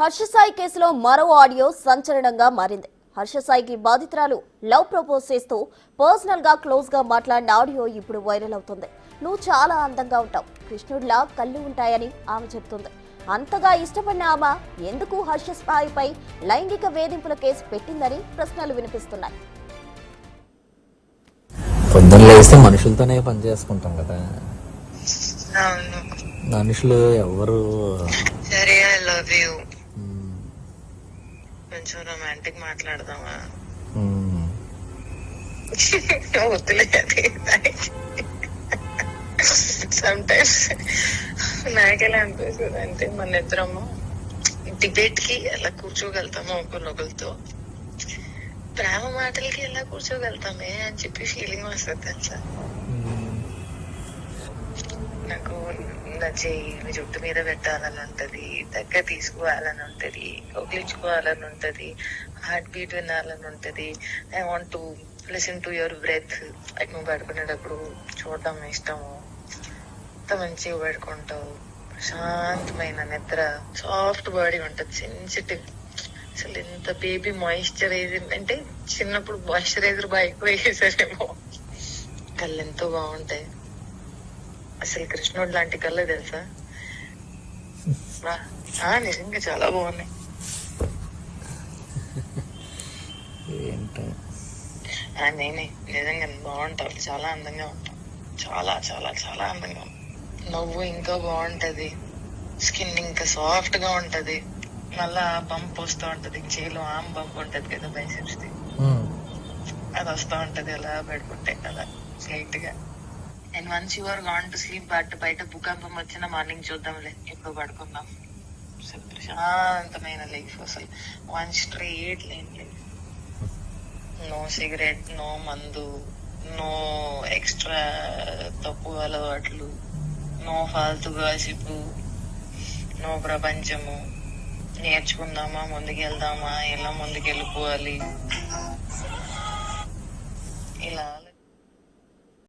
హర్షసాయి కేసులో మరో ఆడియో సంచలనంగా మారింది. హర్షసాయికి బాధితురాలు లవ్ ప్రపోజ్ చేస్తూ పర్సనల్గా క్లోజ్గా మాట్లాడిన ఆడియో ఇప్పుడు వైరల్ అవుతుంది. నువ్వు చాలా అందంగా ఉంటావు. కృష్ణుడిలా కళ్ళు ఉంటాయని ఆమె చెప్తుంది. అంతగా ఇష్టపడిన ఆమె ఎందుకు హర్షసాయిపై లైంగిక వేధింపుల కేసు పెట్టిందని ప్రశ్నలు వినిపిస్తున్నాయి. పొద్దున్న లేస్తే మనుషులతోనే పని చేసుకుంటాం కదా. మనుషులు ఎవరు సరే ఐ లవ్ యూ కొంచెం రొమాంటిక్ మాట్లాడదామా? సమ్ టైమ్స్ నాకెలా అనిపిస్తుంది అంటే మన ఇద్దరము డిబేట్కి ఎలా కూర్చోగలుగుతాము ఒకరినొకరితో ప్రేమ మాటలకి ఎలా కూర్చోగలుగుతామే అని చెప్పి ఫీలింగ్ వస్తుంది తెలుసా? ఇలా చేయి మీ జుట్టు మీద పెట్టాలని ఉంటది దగ్గర తీసుకోవాలని ఉంటది కౌగిలించుకోవాలని ఉంటది హార్ట్ బీట్ వినాలని ఉంటది I want to listen to your breath like నువ్వు పడుకునేటప్పుడు చూడడం ఇష్టము. ఎంత మంచిగా పడుకుంటావు. ప్రశాంతమైన నిద్ర సాఫ్ట్ బాడీ ఉంటది సెన్సిటివ్ అసలు ఎంత బేబీ మాయిశ్చరైజర్ అంటే చిన్నప్పుడు మాయిశ్చరైజర్ బాగా ఎక్కువ వేసేసారేమో. కళ్ళు ఎంతో బాగుంటాయి. అసలు కృష్ణుడు లాంటి కళ్ళే తెలుసా? నిజంగా చాలా బాగున్నాయి. నేనే నిజంగా బాగుంటావు చాలా అందంగా ఉంటావు చాలా చాలా చాలా అందంగా నవ్వు ఇంకా బాగుంటది. స్కిన్ ఇంకా సాఫ్ట్గా ఉంటది. మళ్ళా బంప్ వస్తూ ఉంటది చేలో ఆమ్ బంప్ ఉంటది కదా బైసెప్స్ అది వస్తూ ఉంటది అలా పడుకుంటే కదా లైట్గా and once your gone to sleep but బయట భూకంపం వచ్చిన మార్నింగ్ చూద్దాంలే. ఎప్పుడు పడుకుందాం. అసలు ప్రశాంతమైన లైఫ్ అసలు. One straight line life no cigarette no మందు నో ఎక్స్ట్రా తక్కువ అలవాట్లు నో ఫాల్తు గాసిపు నో ప్రపంచము. నేర్చుకుందామా ముందుకెళ్దామా ఎలా ముందుకెళ్ళిపోవాలి? ఇలా